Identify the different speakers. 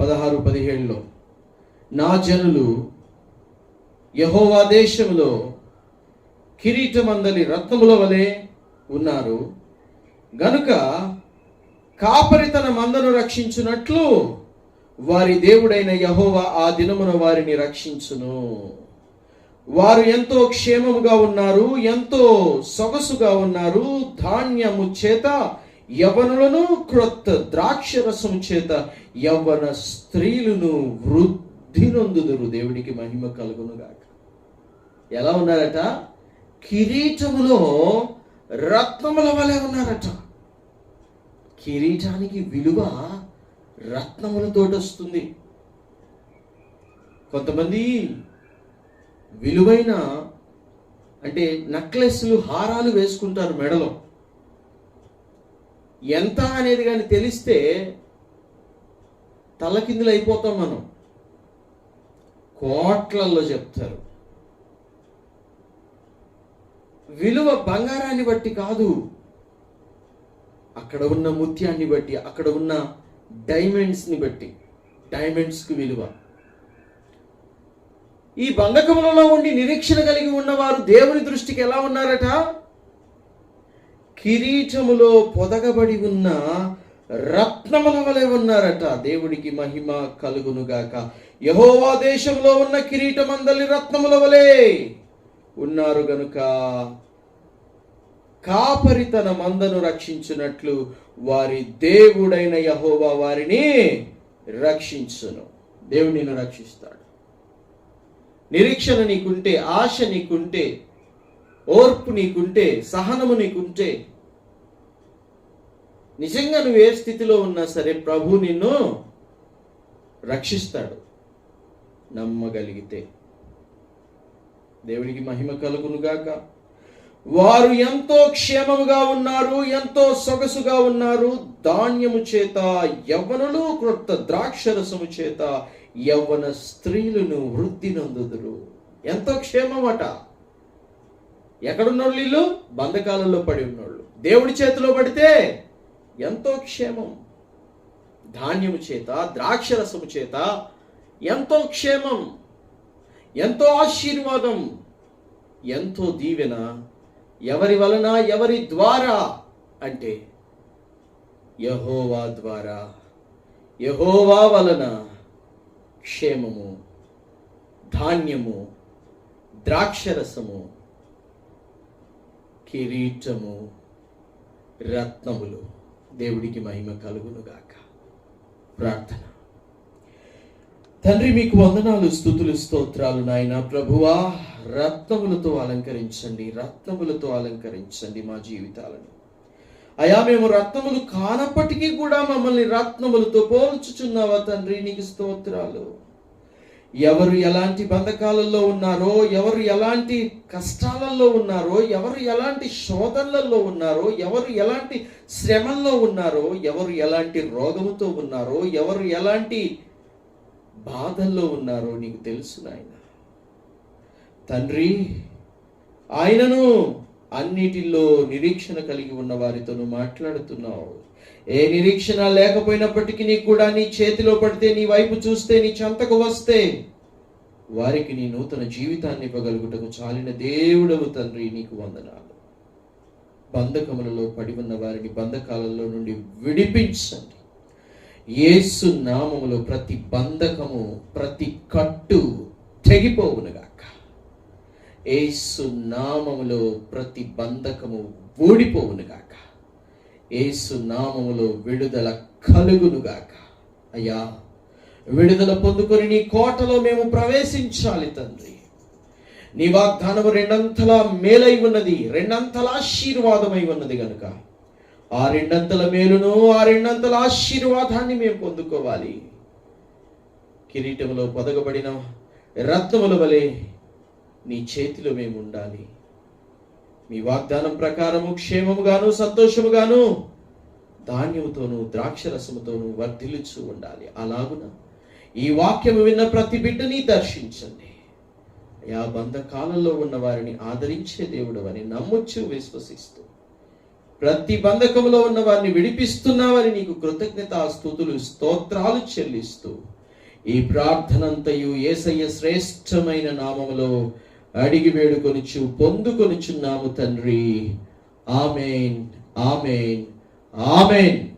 Speaker 1: పదహారు పదిహేడులో నా జనులు యహోవా దేశంలో కిరీటమందలి రత్నముల వలె ఉన్నారు. గనుక కాపరి తన మందను రక్షించున్నట్లు వారి దేవుడైన యహోవా ఆ దినమున వారిని రక్షించును. వారు ఎంతో క్షేమముగా ఉన్నారు ఎంతో సొగసుగా ఉన్నారు ధాన్యము చేత యవనులను క్రొత్త ద్రాక్షరసము చేత యవ్వన స్త్రీలను వృద్ధి నొందుదురు దేవుడికి మహిమ కలుగునుగాక. ఎలా ఉన్నారట? కిరీటములో రత్నముల వలె ఉన్నారట. కిరీటానికి విలువ రత్నములతోటొస్తుంది కొంతమంది విలువైన అంటే నక్లెస్లు హారాలు వేసుకుంటారు మెడలో. ఎంత అనేది కానీ తెలిస్తే తలకిందులు అయిపోతాం మనం. కోట్లల్లో చెప్తారు. విలువ బంగారాన్ని బట్టి కాదు. అక్కడ ఉన్న ముత్యాన్ని బట్టి అక్కడ ఉన్న డైమండ్స్ని బట్టి డైమండ్స్కి విలువ. ఈ బంధకములలో ఉండి నిరీక్షణ కలిగి ఉన్నవారు దేవుని దృష్టికి ఎలా ఉన్నారట? కిరీటములో పొదగబడి ఉన్న రత్నముల వలె ఉన్నారట. దేవుడికి మహిమ కలుగునుగాక. యహోవా దేశంలో ఉన్న కిరీటమందలి రత్నముల వలె ఉన్నారు గనుక. కాపరి తన మందను రక్షించినట్లు వారి దేవుడైన యహోవా వారిని రక్షించును. దేవుడు నిన్ను రక్షిస్తాడు. నిరీక్షణ నీకుంటే ఆశ నీకుంటే ఓర్పు నీకుంటే సహనము నీకుంటే నిజంగా నువ్వు ఏ స్థితిలో ఉన్నా సరే ప్రభు నిన్ను రక్షిస్తాడు నమ్మగలిగితే. దేవుడికి మహిమ కలుగునుగాక. వారు ఎంతో క్షేమముగా ఉన్నారు ఎంతో సొగసుగా ఉన్నారు. ధాన్యము చేత యవ్వనులు క్రొత్త ద్రాక్షరసము చేత యవ్వన స్త్రీలను వృద్ధి నందుదురు. ఎంతో క్షేమమట. ఎక్కడున్నోళ్ళు వీళ్ళు? బంధకాలలో పడి ఉన్నోళ్ళు. దేవుడి చేతిలో పడితే ఎంతో క్షేమం. ధాన్యము చేత ద్రాక్షరసము చేత ఎంతో క్షేమం. ఎంతో ఆశీర్వాదం. ఎంతో దీవెన. ఎవరి వలన? ఎవరి ద్వారా? అంటే యహోవా ద్వారా. యహోవా వలన క్షేమము ధాన్యము ద్రాక్షరసము కిరీటము రత్నములు దేవుడికి మహిమ కలుగునుగాక. ప్రార్థన. తండ్రి మీకు వందనాలు స్థుతులు స్తోత్రాలు నాయన. ప్రభువా రత్నములతో అలంకరించండి రత్నములతో అలంకరించండి మా జీవితాలను. అయా మేము రత్నములు కానప్పటికీ కూడా మమ్మల్ని రత్నములతో పోల్చుచున్నావా తండ్రి? నీకు స్తోత్రాలు. ఎవరు ఎలాంటి బంధకాలలో ఉన్నారో ఎవరు ఎలాంటి కష్టాలలో ఉన్నారో ఎవరు ఎలాంటి శోధనలలో ఉన్నారో ఎవరు ఎలాంటి శ్రమల్లో ఉన్నారో ఎవరు ఎలాంటి రోగముతో ఉన్నారో ఎవరు ఎలాంటి బాధల్లో ఉన్నారో నీకు తెలుసు నాయన. తండ్రి ఆయనను అన్నిటిలో నిరీక్షణ కలిగి ఉన్న వారితోనూ మాట్లాడుతున్నావు. ఏ నిరీక్షణ లేకపోయినప్పటికీ నీకు కూడా నీ చేతిలో పడితే నీ వైపు చూస్తే నీ చెంతకు వస్తే వారికి నీ నూతన జీవితాన్ని ఇవ్వగలుగుటకు చాలిన దేవుడవు తండ్రి నీకు వందనాలు. బంధకములలో పడి ఉన్న వారిని బంధకాలలో నుండి విడిపించండి. యేసు నామములో ప్రతి బంధకము ప్రతి కట్టు తెగిపోవునుగాక. ఏసు నామములో ప్రతి బంధకము ఊడిపోవునుగాక. ఏసు నామములో విడుదల కలుగునుగాక. అయ్యా విడుదల పొందుకొని నీ కోటలో మేము ప్రవేశించాలి తండ్రి. నీ వాగ్దానము రెండంతలా మేలై ఉన్నది రెండంతల ఆశీర్వాదమై ఉన్నది గనుక. ఆ రెండంతల మేలును ఆ రెండంతల ఆశీర్వాదాన్ని మేము పొందుకోవాలి. కిరీటములో పొదగబడిన రత్నముల వలె నీ చేతిలో మేము ఉండాలి. మీ వాగ్దానం ప్రకారము క్షేమముగాను సంతోషముగాను ధాన్యముతోను ద్రాక్షరసముతోను వర్ధిల్లుచు ఉండాలి. అలాగున ఈ వాక్యము విన్న ప్రతి బిడ్డని దర్శించండి. యా బంధకాలంలో ఉన్న వారిని ఆదరించే దేవుడు అని నమ్మొచ్చు విశ్వసిస్తూ ప్రతి బంధకంలో ఉన్న వారిని విడిపిస్తున్నావని నీకు కృతజ్ఞత స్థుతులు స్తోత్రాలు చెల్లిస్తూ ఈ ప్రార్థనంతయు ఏసయ్య శ్రేష్టమైన నామములో అడిగి వేడుకొనిచు పొందుకొనిచున్నాము తండ్రి. Amen amen amen.